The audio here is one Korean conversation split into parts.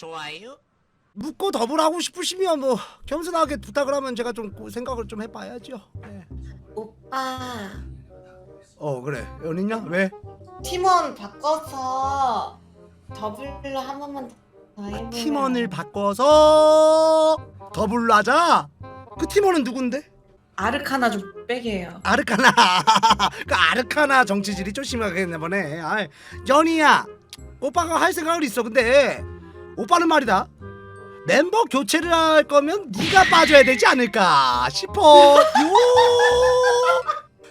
좋아요. 묻고 더불하고 싶으시면 뭐 겸손하게 부탁을 하면 제가 좀 생각을 좀 해봐야죠. 네. 오빠 어 그래 연인냐 왜? 팀원 바꿔서 더블로 한 번만 더 해보면 아, 팀원을 바꿔서 더블로 하자. 그 팀원은 누군데? 아르카나 좀 빼게 해요 아르카나. 그 아르카나 정치질이 좀 심하겠네 보네. 아, 연희야, 오빠가 할 생각은 있어. 근데 오빠는 말이다. 멤버 교체를 할 거면 네가 빠져야 되지 않을까 싶어. 요.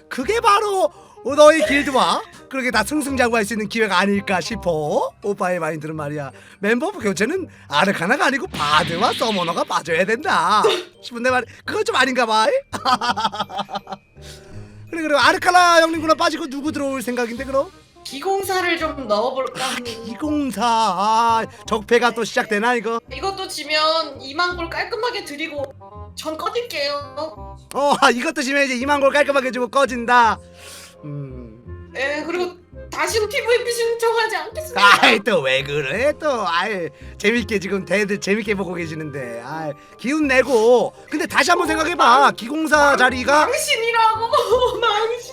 그게 바로 너희 길드와 그렇게 다 승승장구할 수 있는 기회가 아닐까 싶어. 오빠의 마인드는 말이야. 멤버 교체는 아르카나가 아니고 바드와 서머너가 빠져야 된다. 싶은데 말 그건 좀 아닌가 봐. 그래 그래 아르카나 형님구나 빠지고 누구 들어올 생각인데 그럼? 기공사를 좀 넣어볼까 하니 이공사. 아, 적폐가 또 시작되나 이거? 이것도 지면 2만 골 깔끔하게 드리고 전 꺼질게요. 어 이것도 지면 이제 2만 골 깔끔하게 주고 꺼진다. 음. 예 그리고 다시는 PVP 신청하지 않겠습니다. 아이 또 왜 그래 또. 아이 재밌게 지금 대들 재밌게 보고 계시는데. 아이 기운 내고. 근데 다시 한번 생각해봐. 기공사 자리가 망신이라고. 망신이라고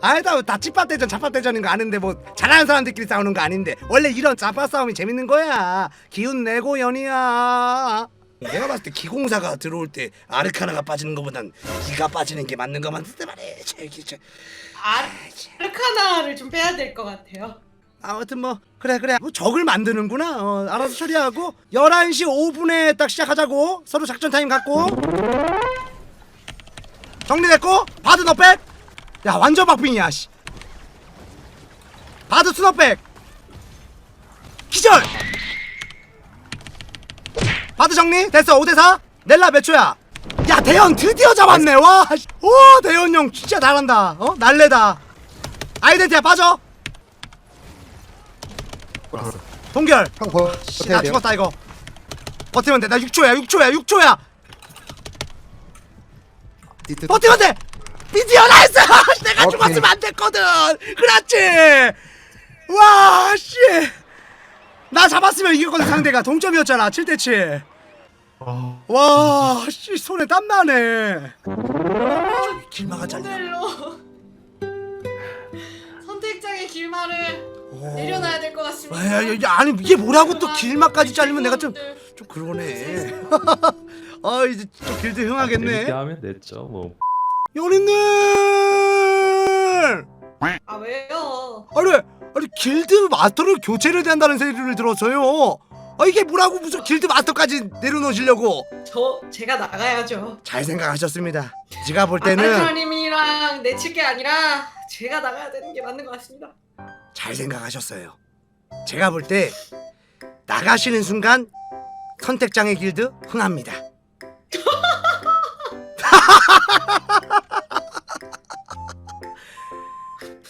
아이 다다 찌빠대전 자빠대전인 거 아는데 뭐 잘하는 사람들끼리 싸우는 거 아닌데. 원래 이런 짜파 싸움이 재밌는 거야. 기운 내고 연이야. 내가 봤을 때 기공사가 들어올 때 아르카나가 빠지는 것보단 기가 빠지는 게 맞는 거 맞는데 말이야. 저기 저 아르카나를 좀 빼야 될 것 같아요. 아무튼 뭐 그래 그래. 뭐 적을 만드는구나. 어, 알아서 처리하고. 11시 5분에 딱 시작하자고. 서로 작전 타임 갖고. 정리됐고 바드 너백 야 완전 박빙이야 씨. 바드 투너백. 기절. 바드 정리? 됐어 5대4 넬라 몇 초야? 야 대현 드디어 잡았네. 와오 대현 형 진짜 잘한다. 어? 날래다. 아이덴티아 빠져. 동결. 형 버, 씨, 나 버텨야 돼요. 죽었다 이거. 버티면 돼나 6초야 6초야 6초야. 디트. 버티면 돼 비디오 나이스! 내가 오케이. 죽었으면 안 됐거든! 그렇지! 와 씨 나 잡았으면 이겼거든 상대가. 동점이었잖아 7대7 아, 와씨 손에 땀나네. 길마가 잘려. 모델로 선택장의 길말을 오. 내려놔야 될 것 같습니다. 와, 야, 야, 야, 아니 이게 뭐라고 또 길마까지 잘리면 내가 좀 좀 그러네. 아 이제 좀 길드 재밌게 흥하겠네. 하면 됐죠 뭐 연인님 아 왜요? 아니 아니 길드 마스터를 교체를 한다는 소리를 들었어요. 아 이게 뭐라고 무슨 길드 마스터까지 내려놓으시려고? 저 제가 나가야죠. 잘 생각하셨습니다. 제가 볼 때는 아르카님이랑 내칠 게 아니라 제가 나가야 되는 게 맞는 것 같습니다. 잘 생각하셨어요. 제가 볼 때 나가시는 순간 선택장의 길드 흥합니다.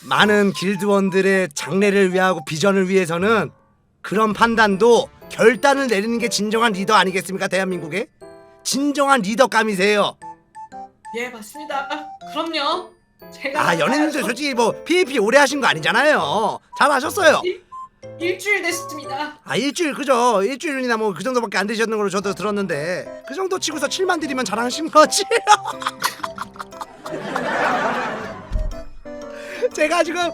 많은 길드원들의 장래를 위하고 비전을 위해서는 그런 판단도 결단을 내리는 게 진정한 리더 아니겠습니까 대한민국의 진정한 리더감이세요. 예 맞습니다. 그럼요. 제가 아 연예인들. 솔직히 뭐 PVP 오래 하신 거 아니잖아요. 잘하셨어요. 일주일 됐습니다. 아 일주일 그죠? 일주일이나 뭐 그 정도밖에 안 되셨는 걸로 저도 들었는데 그 정도 치고서 7만 드리면 잘하신 거지. 제가 지금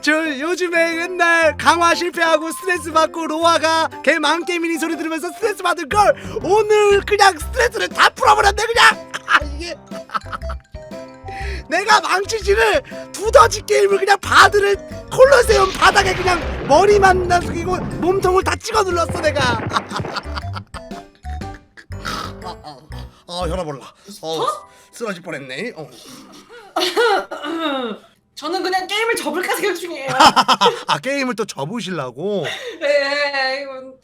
저 요즘에 맨날 강화 실패하고 스트레스 받고 로아가 걔 망게임이니 소리 들으면서 스트레스 받은 걸 오늘 그냥 스트레스를 다 풀어버렸네 그냥. 아 이게. 내가 망치질을 두더지 게임을 그냥 바드를 콜로세움 바닥에 그냥 머리만 나숙이고 몸통을 다 찍어 눌렀어 내가. 아 혈압 올라. 어 쓰러질 뻔했네. 어. 저는 그냥 게임을 접을까 생각 중이에요. 아 게임을 또 접으시려고 예, 이건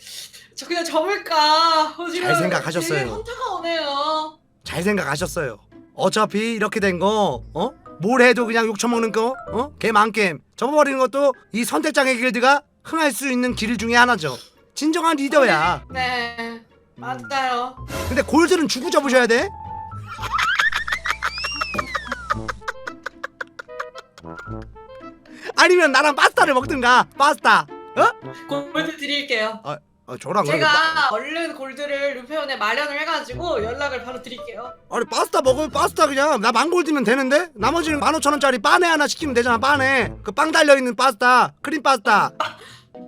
저 그냥 접을까. 어, 지금 잘 생각하셨어요. 되게 현타가 오네요. 잘 생각하셨어요 어차피 이렇게 된 거 어? 뭘 해도 그냥 욕 처먹는 거 어? 개 망게임 접어버리는 것도 이 선택장의 길드가 흥할 수 있는 길 중에 하나죠 진정한 리더야 네, 맞아요. 근데 골드는 주고 접으셔야 돼 아니면 나랑 파스타를 먹든가 파스타 어? 골드 드릴게요. 아, 저랑 그래. 제가 얼른 골드를 루페온에 마련을 해가지고 연락을 바로 드릴게요. 아니 파스타 먹으면 파스타 그냥 나 망골드면 되는데 나머지는 15,000원짜리 빠네 하나 시키면 되잖아 빠네 그 빵 달려있는 파스타 크림 파스타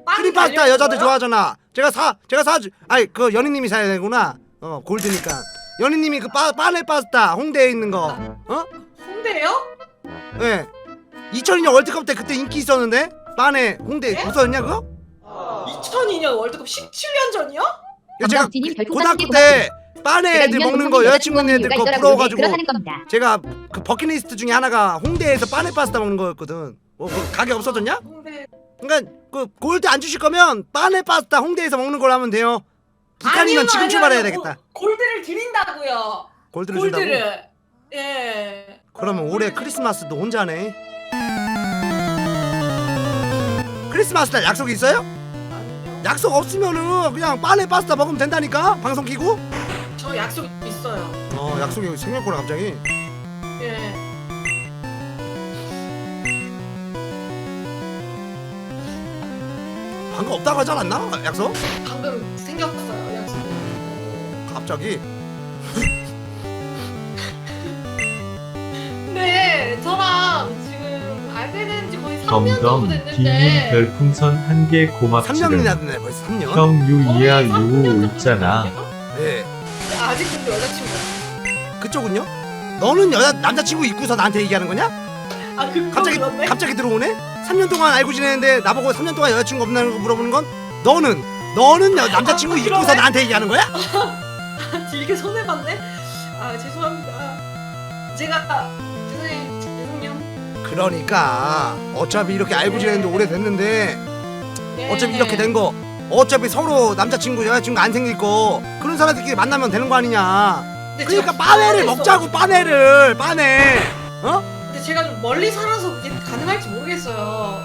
빵이 크림 파스타 여자들? 좋아하잖아 제가 사 제가 사주 아니 그 연희님이 사야 되구나 어 골드니까 연희님이 그 빠, 빠네 파스타 홍대에 있는 거 어? 홍대요? 예 2002년 월드컵 때 그때 인기 있었는데 빠네 홍대 예? 없었냐 그거? 2002년 월드컵 17년 전이요? 야, 제가 별풍선 고등학교 때 빠네 제가 애들 먹는 거 동생이 여자친구 있는 애들 거 부러워가지고. 제가 그 버킷리스트 중에 하나가 홍대에서 빠네 파스타 먹는 거였거든 어, 그 가게 없어졌냐? 홍대. 그러니까 그 골드 안 주실 거면 빠네 파스타 홍대에서 먹는 걸로 하면 돼요. 북한이면 지금 출발해야. 되겠다. 골- 골드를 드린다고요. 골드를 준다고? 골드를. 예. 그러면 올해 크리스마스도 혼자네. 크리스마스 날 약속 있어요? 약속 없으면은 그냥 빠네 파스타 먹으면 된다니까 방송 키고. 저 약속 있어요. 어 약속이 생겼구나 갑자기. 예. 방금 없다고 하지 않았나? 약속? 방금 생겼어요. 약속. 갑자기. 점점 됐는데. 별풍선 한 개 고맙지롱 3년이나 됐네 벌써 3년. 형 유이야 3년 유우 있잖아? 예. 아직 근데 여자친구. 그쪽은요? 너는 여자 남자친구 있고서 나한테 얘기하는 거냐? 아, 그, 갑자기 그렇네. 갑자기 들어오네? 3년 동안 알고 지내는데 나보고 3년 동안 여자친구 없냐고 물어보는 건 너는 너는 여- 남자친구 아, 있고서 그러네? 나한테 얘기하는 거야? 길게 손해봤네. 아, 죄송합니다. 제가 죄송해요. 죄송해요. 그러니까 어차피 이렇게 알고 지내는데 오래됐는데 네. 어차피 이렇게 된 거 어차피 서로 남자친구 여자친구 안 생길 거 그런 사람들끼리 만나면 되는 거 아니냐. 근데 그러니까 제가 빠네를 먹자고 빠네를. 빠네 어? 근데 제가 좀 멀리 살아서 그게 가능할지 모르겠어요.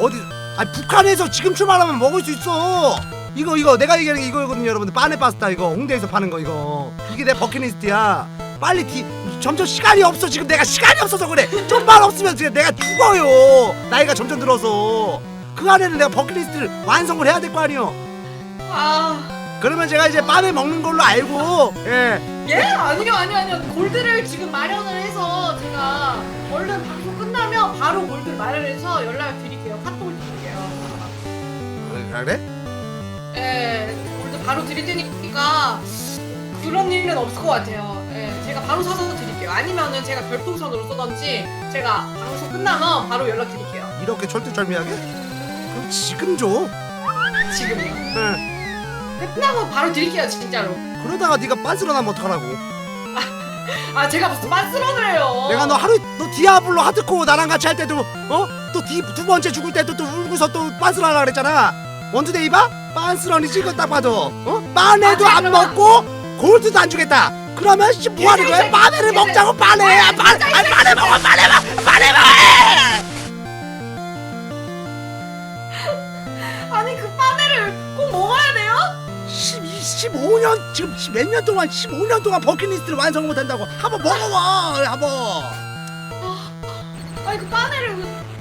어디 아니 북한에서 지금 출발하면 먹을 수 있어. 이거 이거 내가 얘기하는 게 이거거든요 여러분들. 빠네 파스타 이거 홍대에서 파는 거 이거. 이게 내 버킷리스트야. 빨리 디 점점 시간이 없어 지금 내가 시간이 없어서 그래 좀만 없으면 지금 내가 죽어요 나이가 점점 들어서 그 안에는 내가 버킷리스트를 완성을 해야 될 거 아니요 아, 그러면 제가 이제 빠네 먹는 걸로 알고 예 예? 아니요, 아니요, 아니요. 골드를 지금 마련을 해서 제가 얼른 방송 끝나면 바로 골드를 마련해서 연락을 드릴게요. 카톡을 드릴게요. 아, 그래? 예, 골드 바로 드릴 테니까 그런 일은 없을 것 같아요. 예, 제가 바로 사서 드릴게요. 아니면은 제가 별풍선으로 쏘던지 제가 방송 끝나면 바로 연락 드릴게요. 이렇게 철두철미하게? 그럼 지금 줘 지금요. 예. 끝나고 바로 드릴게요, 진짜로. 그러다가 네가 빤스러나면 어떡하라고 아, 제가 무슨 빤스런을 해요. 내가 너 하루 너 디아블로 하드코어 나랑 같이 할 때도 어또 두 번째 죽을 때도 또 울고서 또 빤스러나 그랬잖아 원투데이 봐 이거 딱 봐도 어 아, 안. 먹고 골드도 안 주겠다 그러면 씨 뭐하는 거야? 이제, 빠네를 이제. 먹자고 빠네 아, 빠, 아, 빠네 먹어 빠네 먹어 빠네 먹어 아니, 그 빠네를 꼭 먹어야 돼요? 12, 15년 지금 몇 년 동안 15년 동안 버킷리스트를 완성 못한다고. 한번 먹어봐 한번. 아니, 그 빠네를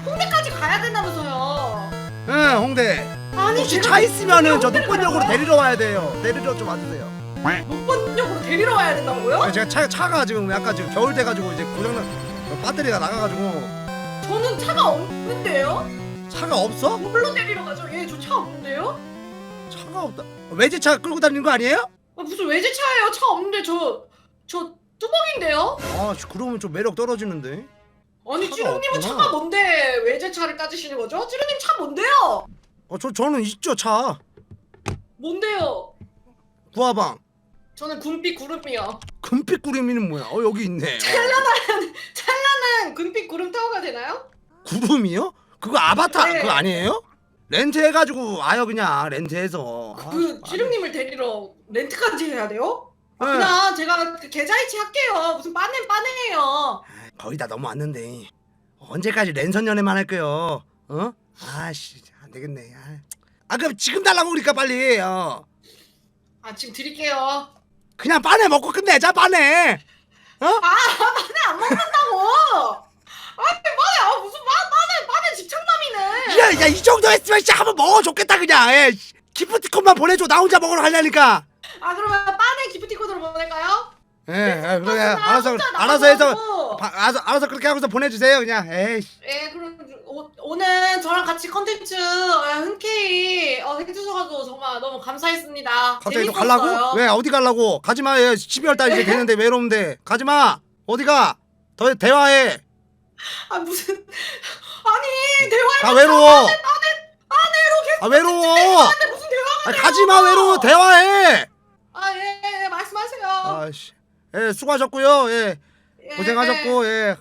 홍대까지 가야 된다면서요. 응 홍대. 아니, 혹시 제가 차 있으면은 저 홍대 녹번역으로? 데리러 와야 돼요. 데리러 좀 와주세요 목번역으로 데리러 와야 된다고요? 아니, 제가 차, 차가 지금 약간 지금 겨울 돼가지고 이제 고장난 배터리가 나가가지고 저는 차가 없는데요? 차가 없어? 뭘로 데리러 가죠? 예, 저 차 없는데요? 차가 없다 외제차 끌고 다니는 거 아니에요? 아, 무슨 외제차예요? 차 없는데 저, 저 뚜벅인데요? 아 씨, 그러면 좀 매력 떨어지는데 아니, 차가 없구나. 차가 뭔데 외제차를 따지시는 거죠? 찌르님 차 뭔데요? 어 저 저는 있죠 차 뭔데요? 구화방 저는 군빛 구름이요. 금빛 구름이는 뭐야? 어 여기 있네 어. 찬란한 군빛 구름 타고 가야 되나요? 구름이요? 그거 아바타 네. 그거 아니에요? 렌트 해가지고 와요 그냥 렌트해서 아, 그 아, 찌르님을 데리러 렌트까지 해야 돼요? 아, 네. 그냥 제가 그 계좌이체 할게요. 무슨 빠네 빠네예요. 거의 다 넘어왔는데 언제까지 랜선 연애만 할 거요? 어? 아씨 안 되겠네. 아, 아 그럼 지금 달라고 그러니까 빨리. 어. 아 지금 드릴게요. 그냥 빠네 먹고 끝내자 빠네. 아 빠네 안 먹는다고. 아니 빠네 아 무슨 빠 빠네 빠네 집착남이네. 야 야 이 정도 했으면 씨 한번 먹어줬겠다 그냥. 에, 기프티콘만 보내줘 나 혼자 먹으러 가려니까 아 그러면 빠른 기프티콘으로 보낼까요? 예, 예 그래 나 알아서 혼자 알아서 해서. 바- 알아서 알아서 그렇게 하고서 보내주세요 그냥 에이 예, 그럼 오, 오늘 저랑 같이 컨텐츠 예, 흔쾌히 어, 해주셔가지고 정말 너무 감사했습니다. 갑자기 또 재밌었어요. 갈라고? 왜 어디 갈라고? 가지마 얘 12월 달 이제 되는데 외로운데? 가지마! 어디가? 더 대화해! 아 무슨 아니 대화에 아 외로워! 안에 계속 아 외로워! 무슨 대화가 아? 가지마 외로워! 대화해! 아 예, 예 말씀하세요. 아씨. 예 수고하셨고요. 예. 예, 고생하셨고 예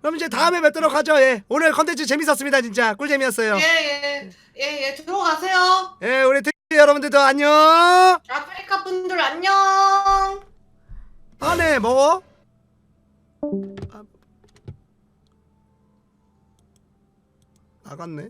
그럼 이제 다음에 뵙도록 하죠. 예. 오늘 컨텐츠 재밌었습니다 진짜. 꿀잼이었어요. 예예예 예, 예, 들어가세요. 예 우리 트 여러분들도 안녕! 아프리카 분들 안녕. 안해 먹어. 아. 나갔네